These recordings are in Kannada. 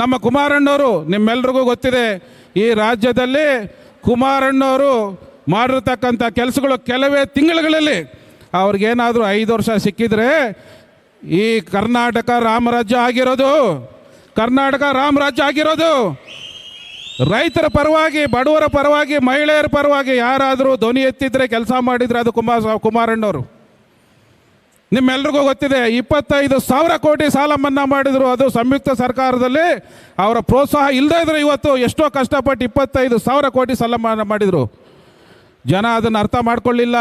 ನಮ್ಮ ಕುಮಾರಣ್ಣವರು, ನಿಮ್ಮೆಲ್ರಿಗೂ ಗೊತ್ತಿದೆ, ಈ ರಾಜ್ಯದಲ್ಲಿ ಕುಮಾರಣ್ಣವರು ಮಾಡಿರ್ತಕ್ಕಂಥ ಕೆಲಸಗಳು ಕೆಲವೇ ತಿಂಗಳುಗಳಲ್ಲಿ ಅವ್ರಿಗೇನಾದರೂ ಐದು ವರ್ಷ ಸಿಕ್ಕಿದ್ರೆ ಈ ಕರ್ನಾಟಕ ರಾಮರಾಜ್ಯ ಆಗಿರೋದು, ಕರ್ನಾಟಕ ರಾಮರಾಜ್ಯ ಆಗಿರೋದು. ರೈತರ ಪರವಾಗಿ, ಬಡವರ ಪರವಾಗಿ, ಮಹಿಳೆಯರ ಪರವಾಗಿ ಯಾರಾದರೂ ಧ್ವನಿ ಎತ್ತಿದ್ರೆ, ಕೆಲಸ ಮಾಡಿದರೆ ಅದು ಕುಮಾರ, ಕುಮಾರಣ್ಣವರು. ನಿಮ್ಮೆಲ್ರಿಗೂ ಗೊತ್ತಿದೆ, ಇಪ್ಪತ್ತೈದು ಸಾವಿರ ಕೋಟಿ ಸಾಲ ಮನ್ನಾ ಮಾಡಿದರು. ಅದು ಸಂಯುಕ್ತ ಸರ್ಕಾರದಲ್ಲಿ ಅವರ ಪ್ರೋತ್ಸಾಹ ಇಲ್ಲದೇ ಇದ್ರೆ ಇವತ್ತು ಎಷ್ಟೋ ಕಷ್ಟಪಟ್ಟು ಇಪ್ಪತ್ತೈದು ಸಾವಿರ ಕೋಟಿ ಸಾಲ ಮನ್ನಾ ಮಾಡಿದರು. ಜನ ಅದನ್ನು ಅರ್ಥ ಮಾಡಿಕೊಳ್ಳಿಲ್ಲ.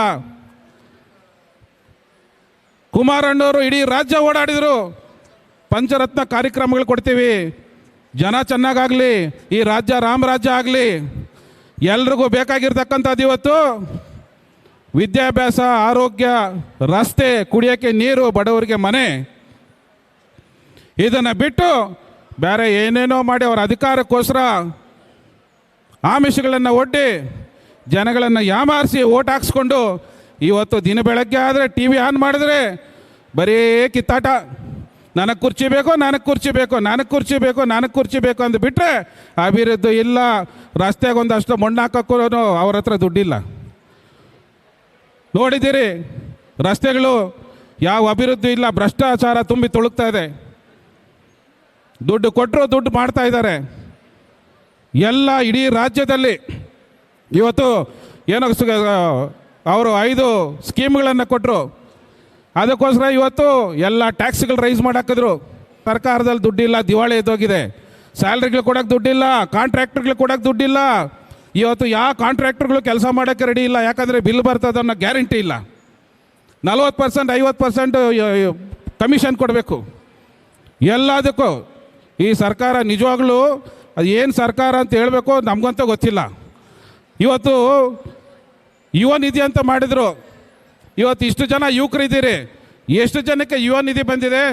ಕುಮಾರಣ್ಣವರು ಇಡೀ ರಾಜ್ಯ ಓಡಾಡಿದರು. ಪಂಚರತ್ನ ಕಾರ್ಯಕ್ರಮಗಳು ಕೊಡ್ತೀವಿ. ಜನ ಚೆನ್ನಾಗಾಗಲಿ, ಈ ರಾಜ್ಯ ರಾಮರಾಜ್ಯ ಆಗಲಿ. ಎಲ್ರಿಗೂ ಬೇಕಾಗಿರ್ತಕ್ಕಂಥದ್ದು ಇವತ್ತು ವಿದ್ಯಾಭ್ಯಾಸ, ಆರೋಗ್ಯ, ರಸ್ತೆ, ಕುಡಿಯೋಕ್ಕೆ ನೀರು, ಬಡವರಿಗೆ ಮನೆ. ಇದನ್ನು ಬಿಟ್ಟು ಬೇರೆ ಏನೇನೋ ಮಾಡಿ ಅವರ ಅಧಿಕಾರಕ್ಕೋಸ್ಕರ ಆಮಿಷಗಳನ್ನು ಒಡ್ಡಿ ಜನಗಳನ್ನು ಯಾಮಾರಿಸಿ ಓಟ್ ಹಾಕ್ಸ್ಕೊಂಡು ಇವತ್ತು ದಿನ ಬೆಳಗ್ಗೆ ಆದರೆ ಟಿ ವಿ ಆನ್ ಮಾಡಿದ್ರೆ ಬರೀ ಕಿತ್ತಾಟ. ನನಗೆ ಕುರ್ಚಿ ಬೇಕು, ನನಗೆ ಕುರ್ಚಿ ಬೇಕು, ನನಗೆ ಕುರ್ಚಿ ಬೇಕು, ನನಗೆ ಕುರ್ಚಿ ಬೇಕು ಅಂತ ಬಿಟ್ಟರೆ ಅಭಿವೃದ್ಧಿ ಇಲ್ಲ. ರಸ್ತೆಗೆ ಒಂದಷ್ಟು ಮಣ್ಣು ಹಾಕೋಕ್ಕೂ ಅವ್ರ ಹತ್ರ ದುಡ್ಡಿಲ್ಲ. ನೋಡಿದ್ದೀರಿ, ರಸ್ತೆಗಳು ಯಾವ ಅಭಿವೃದ್ಧಿ ಇಲ್ಲ, ಭ್ರಷ್ಟಾಚಾರ ತುಂಬಿ ತುಳುಕ್ತಾ ಇದೆ. ದುಡ್ಡು ಕೊಟ್ಟರು ದುಡ್ಡು ಮಾಡ್ತಾ ಇದ್ದಾರೆ. ಎಲ್ಲ ಇಡೀ ರಾಜ್ಯದಲ್ಲಿ ಇವತ್ತು ಏನೋ ಅವರು ಐದು ಸ್ಕೀಮ್ಗಳನ್ನು ಕೊಟ್ಟರು ಅದಕ್ಕೋಸ್ಕರ ಇವತ್ತು ಎಲ್ಲ ಟ್ಯಾಕ್ಸ್ಗಳು ರೈಸ್ ಮಾಡಾಕಿದ್ರು. ಸರ್ಕಾರದಲ್ಲಿ ದುಡ್ಡಿಲ್ಲ, ದಿವಾಳಿ ಎದ್ದೋಗಿದೆ. ಸ್ಯಾಲ್ರಿಗಳು ಕೊಡೋಕ್ಕೆ ದುಡ್ಡಿಲ್ಲ, ಕಾಂಟ್ರಾಕ್ಟರ್ಗಳು ಕೊಡೋಕ್ಕೆ ದುಡ್ಡಿಲ್ಲ. ಇವತ್ತು ಯಾವ ಕಾಂಟ್ರಾಕ್ಟರ್ಗಳು ಕೆಲಸ ಮಾಡೋಕ್ಕೆ ರೆಡಿ ಇಲ್ಲ, ಯಾಕಂದರೆ ಬಿಲ್ ಬರ್ತದೆ ಅನ್ನೋ ಗ್ಯಾರಂಟಿ ಇಲ್ಲ. ನಲ್ವತ್ತು ಪರ್ಸೆಂಟ್ ಐವತ್ತು ಪರ್ಸೆಂಟ್ ಕಮಿಷನ್ ಕೊಡಬೇಕು. ಎಲ್ಲದಕ್ಕೂ ಈ ಸರ್ಕಾರ ನಿಜವಾಗ್ಲೂ ಅದು ಏನು ಸರ್ಕಾರ ಅಂತ ಹೇಳಬೇಕು ನಮಗಂತೂ ಗೊತ್ತಿಲ್ಲ. ಇವತ್ತು ಯುವ ನಿಧಿ ಅಂತ ಮಾಡಿದರು. ಇವತ್ತು ಇಷ್ಟು ಜನ ಯುವಕರಿದ್ದೀರಿ. ಎಷ್ಟು ಜನಕ್ಕೆ ಯುವ ನಿಧಿ ಬಂದಿದೆ?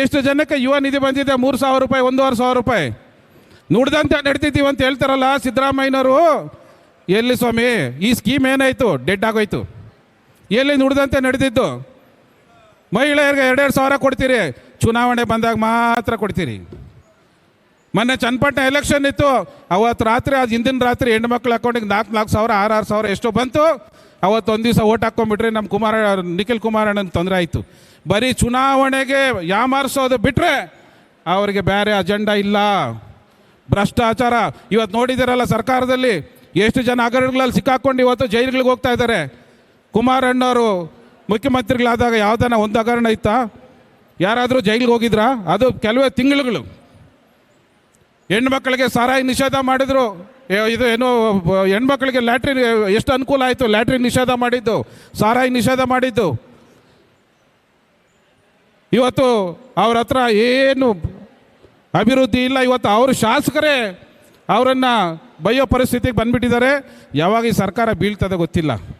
ಎಷ್ಟು ಜನಕ್ಕೆ ಯುವ ನಿಧಿ ಬಂದಿದೆ? ಮೂರು ಸಾವಿರ ರೂಪಾಯಿ, ಒಂದೂವರೆ ಸಾವಿರ ರೂಪಾಯಿ. ನುಡ್ದಂತೆ ನಡ್ತಿದ್ದೀವಿ ಅಂತ ಹೇಳ್ತಾರಲ್ಲ ಸಿದ್ದರಾಮಯ್ಯನವರು. ಎಲ್ಲಿ ಸ್ವಾಮಿ, ಈ ಸ್ಕೀಮ್ ಏನಾಯಿತು? ಡೆಡ್ ಆಗೋಯ್ತು. ಎಲ್ಲಿ ನುಡ್ದಂತೆ ನಡೆದಿದ್ದು ಮಹಿಳೆಯರಿಗೆ ಎರಡೆರಡು ಸಾವಿರ ಕೊಡ್ತೀರಿ, ಚುನಾವಣೆ ಬಂದಾಗ ಮಾತ್ರ ಕೊಡ್ತೀರಿ. ಮೊನ್ನೆ ಚನ್ನಪಟ್ಟಣ ಎಲೆಕ್ಷನ್ ಇತ್ತು. ಅವತ್ತು ರಾತ್ರಿ, ಅದು ಹಿಂದಿನ ರಾತ್ರಿ ಹೆಣ್ಮಕ್ಳು ಹಾಕೊಂಡಿಗೆ ನಾಲ್ಕು ನಾಲ್ಕು ಸಾವಿರ, ಆರು ಆರು ಸಾವಿರ ಎಷ್ಟು ಬಂತು. ಅವತ್ತು ಒಂದು ದಿವಸ ಓಟ್ ಹಾಕ್ಕೊಂಡ್ಬಿಟ್ರೆ ನಮ್ಮ ಕುಮಾರ, ನಿಖಿಲ್ ಕುಮಾರಣ್ಣನ ತೊಂದರೆ ಆಯಿತು. ಬರೀ ಚುನಾವಣೆಗೆ ಯಾಮಾರಿಸೋದು ಬಿಟ್ಟರೆ ಅವರಿಗೆ ಬೇರೆ ಅಜೆಂಡಾ ಇಲ್ಲ. ಭ್ರಷ್ಟಾಚಾರ. ಇವತ್ತು ನೋಡಿದ್ದೀರಲ್ಲ ಸರ್ಕಾರದಲ್ಲಿ ಎಷ್ಟು ಜನ ಹಗರಣಗಳಲ್ಲಿ ಸಿಕ್ಕಾಕೊಂಡು ಇವತ್ತು ಜೈಲುಗಳಿಗೆ ಹೋಗ್ತಾ ಇದ್ದಾರೆ. ಕುಮಾರಣ್ಣವರು ಮುಖ್ಯಮಂತ್ರಿಗಳಾದಾಗ ಯಾವ್ದಾನ ಒಂದು ಹಗರಣ ಇತ್ತಾ? ಯಾರಾದರೂ ಜೈಲಿಗೆ ಹೋಗಿದ್ರಾ? ಅದು ಕೆಲವೇ ತಿಂಗಳುಗಳು. ಹೆಣ್ಮಕ್ಳಿಗೆ ಸಾರಾಯಿ ನಿಷೇಧ ಮಾಡಿದ್ರು. ಇದು ಏನು, ಹೆಣ್ಮಕ್ಳಿಗೆ ಲ್ಯಾಟ್ರಿನ್ ಎಷ್ಟು ಅನುಕೂಲ ಆಯಿತು? ಲ್ಯಾಟ್ರಿನ್ ನಿಷೇಧ ಮಾಡಿದ್ದು, ಸಾರಾಯಿ ನಿಷೇಧ ಮಾಡಿದ್ದು. ಇವತ್ತು ಅವ್ರ ಹತ್ರ ಏನು ಅಭಿವೃದ್ಧಿ ಇಲ್ಲ. ಇವತ್ತು ಅವರು ಶಾಸಕರೇ ಅವರನ್ನು ಬಯೋ ಪರಿಸ್ಥಿತಿಗೆ ಬಂದ್ಬಿಟ್ಟಿದ್ದಾರೆ. ಯಾವಾಗ ಈ ಸರ್ಕಾರ ಬೀಳ್ತದೆ ಗೊತ್ತಿಲ್ಲ.